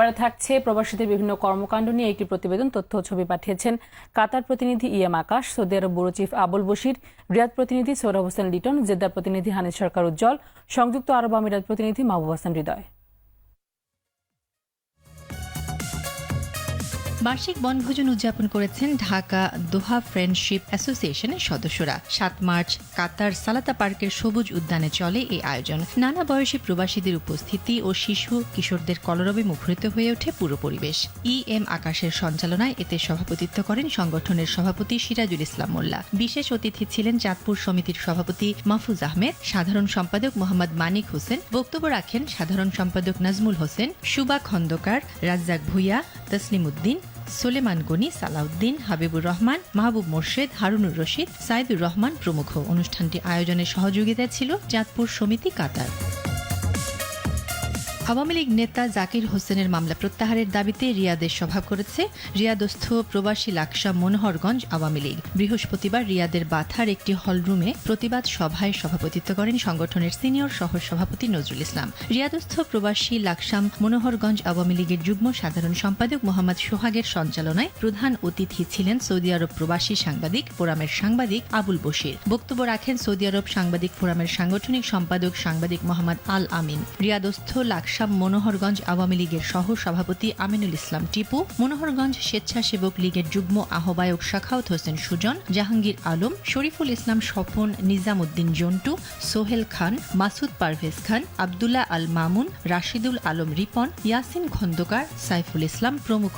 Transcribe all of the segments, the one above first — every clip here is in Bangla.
এবারে থাকছে। প্রবাসীদের বিভিন্ন কর্মকাণ্ড নিয়ে একটি প্রতিবেদন, তথ্য ছবি পাঠিয়েছেন কাতার প্রতিনিধি EM Akash, Saudi Arab bureau chief Abul Bashir, Riyadh প্রতিনিধি সৌরভ হোসেন লিটন, জেদ্দার প্রতিনিধি হানিস সরকার উজ্জ্বল, সংযুক্ত আরব আমিরাত প্রতিনিধি মাহবুব হাসান হৃদয়। বার্ষিক বনভোজন উদযাপন করেছেন ঢাকা দোহা ফ্রেন্ডশিপ অ্যাসোসিয়েশনের সদস্যরা। সাত মার্চ কাতার সালাতা পার্কের সবুজ উদ্যানে চলে এই আয়োজন। নানা বয়সী প্রবাসীদের উপস্থিতি ও শিশু কিশোরদের কলরবে মুখরিত হয়ে ওঠে পুরো পরিবেশ। ই এম আকাশের সঞ্চালনায় এতে সভাপতিত্ব করেন সংগঠনের সভাপতি সিরাজুল ইসলাম মোল্লা। বিশেষ অতিথি ছিলেন চাঁদপুর সমিতির সভাপতি মাহফুজ আহমেদ, সাধারণ সম্পাদক মোহাম্মদ মানিক হোসেন, বক্তব্য রাখেন সাধারণ সম্পাদক নাজমুল হোসেন, সুবা খন্দকার, রাজ্জাক ভুইয়া তসলিম উদ্দিন সোলেমান গনি, সালাউদ্দিন, হাবিবুর রহমান, মাহবুব মোর্শেদ, হারুনুর রশিদ, সাইদুর রহমান প্রমুখ। অনুষ্ঠানটি আয়োজনের সহযোগিতা ছিল চাঁদপুর সমিতি কাতার। আওয়ামী লীগ নেতা জাকির হোসেনের মামলা প্রত্যাহারের দাবিতে রিয়াদে সভা করেছে রিয়াদস্থ প্রবাসী লাকসা মনোহরগঞ্জ আওয়ামী লীগ। বৃহস্পতিবার রিয়াদের বাথার একটি হলরুমে প্রতিবাদ সভায় সভাপতিত্ব করেন সংগঠনের সিনিয়র সহ সভাপতি নজরুল ইসলাম। রিয়াদস্থ প্রবাসী লাকসাম মনোহরগঞ্জ আওয়ামী লীগের যুগ্ম সাধারণ সম্পাদক মোহাম্মদ সোহাগের সঞ্চালনায় প্রধান অতিথি ছিলেন সৌদি আরব প্রবাসী সাংবাদিক, ফোরামের সাংবাদিক আবুল বশির। বক্তব্য রাখেন সৌদি আরব সাংবাদিক ফোরামের সাংগঠনিক সম্পাদক সাংবাদিক মোহাম্মদ আল আমিন। রিয়াদস্থ লাকসাম মনোহরগঞ্জ আওয়ামী লীগের সহ সভাপতি আমিনুল ইসলাম টিপু, মনোহরগঞ্জ স্বেচ্ছাসেবক লীগের যুগ্ম আহ্বায়ক শাখাউত হোসেন সুজন, জাহাঙ্গীর আলম, শরীফুল ইসলাম স্বপন নিজামুদ্দিন জন্টু, সোহেল খান, মাসুদ পারভেজ খান, আবদুল্লাহ আল মামুন, রাশিদুল আলম রিপন, ইয়াসিন খন্দকার, সাইফুল ইসলাম প্রমুখ।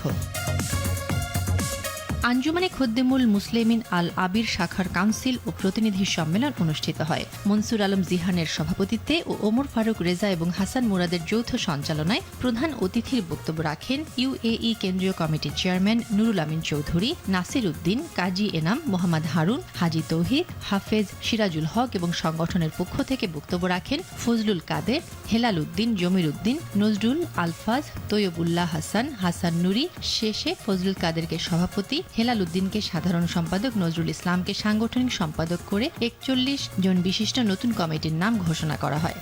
আঞ্জুমানে খদ্দেমুল মুসলিমিন আল আবির শাখার কাউন্সিল ও প্রতিনিধি সম্মেলন অনুষ্ঠিত হয়। মনসুর আলম জিহানের সভাপতিত্বে ও ওমর ফারুক রেজা এবং হাসান মুরাদের যৌথ সঞ্চালনায় প্রধান অতিথির বক্তব্য রাখেন ইউএই কেন্দ্রীয় কমিটির চেয়ারম্যান নুরুল আমিন চৌধুরী, নাসির উদ্দিন, কাজী এনাম মোহাম্মদ হারুন, হাজি তৌহিদ, হাফেজ সিরাজুল হক এবং সংগঠনের পক্ষ থেকে বক্তব্য রাখেন ফজলুল কাদের, হেলাল উদ্দিন, জমির উদ্দিন, নজরুল আলফাজ, তৈয়বুল্লাহ হাসান হাসান নুরি, শেষে ফজলুল কাদেরকে সভাপতি হেলাল উদ্দিনকে সাধারণ সম্পাদক নজরুল ইসলামকে সাংগঠনিক সম্পাদক করে একচল্লিশ জন বিশিষ্ট নতুন কমিটির নাম ঘোষণা করা হয়।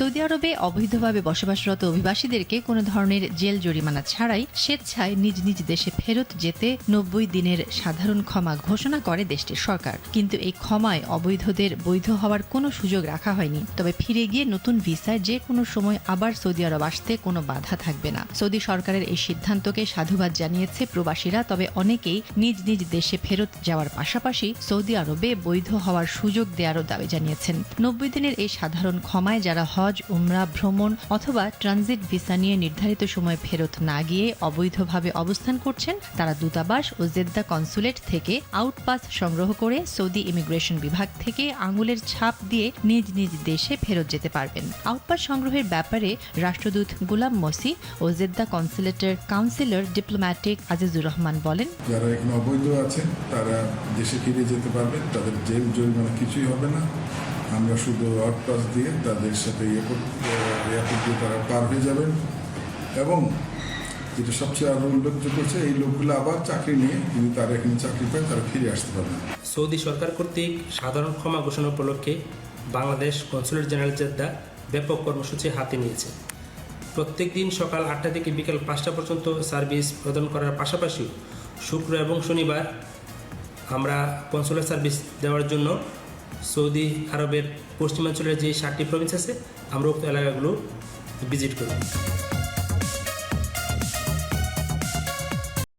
সৌদি আরবে অবৈধভাবে বসবাসরত অভিবাসীদেরকে কোনো ধরনের জেল জরিমানা ছাড়াই স্বেচ্ছায় নিজ নিজ দেশে ফেরত যেতে নব্বই দিনের সাধারণ ক্ষমা ঘোষণা করে দেশটির সরকার। কিন্তু এই ক্ষমায় অবৈধদের বৈধ হওয়ার কোনো সুযোগ রাখা হয়নি। তবে ফিরে গিয়ে নতুন ভিসায় যে কোনো সময় আবার সৌদি আরব আসতে কোনো বাধা থাকবে না। সৌদি সরকারের এই সিদ্ধান্তকে সাধুবাদ জানিয়েছে প্রবাসীরা, তবে অনেকেই নিজ নিজ দেশে ফেরত যাওয়ার পাশাপাশি সৌদি আরবে বৈধ হওয়ার সুযোগ দেওয়ারও দাবি জানিয়েছেন। নব্বই দিনের এই সাধারণ ক্ষমায় যারা হজ, উমরা, ভ্রমণ অথবা ট্রানজিট ভিসা নিয়ে নির্ধারিত সময় ফেরত না গিয়ে অবৈধভাবে অবস্থান করছেন তারা দূতাবাস ও জেদ্দা কনসুলেট থেকে আউটপাস সংগ্রহ করে সৌদি ইমিগ্রেশন বিভাগ থেকে আঙুলের ছাপ দিয়ে নিজ নিজ দেশে ফেরত যেতে পারবেন। আউটপাস সংগ্রহের ব্যাপারে রাষ্ট্রদূত গুলাম মসি ও জেদ্দা কনসুলেটের কাউন্সিলর ডিপ্লোম্যাটিক আজিজুর রহমান বলেন, যারা এখানে অবৈধ আছেন, তারা দেশে ফিরে যেতে পারবেন। তাদের জেল জরিমানা কিছুই হবে না। আমরা শুধু আউটপাস দিয়ে তাদের সাথে এয়ারপোর্ট দিয়ে তারা পার হয়ে যাবেন। এবং যেটা সবচেয়ে আরও উল্লেখযোগ্য হচ্ছে, এই লোকগুলো আবার চাকরি নিয়ে যদি তারা এখানে চাকরি পায়, তারা ফিরে আসতে পারবেন সৌদি সরকার কর্তৃক সাধারণ ক্ষমা ঘোষণা উপলক্ষে বাংলাদেশ কনসুলেট জেনারেল জেদ্দা ব্যাপক কর্মসূচি হাতে নিয়েছে। প্রত্যেক দিন সকাল আটটা থেকে বিকাল পাঁচটা পর্যন্ত সার্ভিস প্রদান করার পাশাপাশি শুক্র এবং শনিবার আমরা কনসুলার সার্ভিস দেওয়ার জন্য সৌদি আরবের পশ্চিমাঞ্চলের যে সাতটি প্রভিন্স আছে আমরা উক্ত এলাকাগুলো ভিজিট করি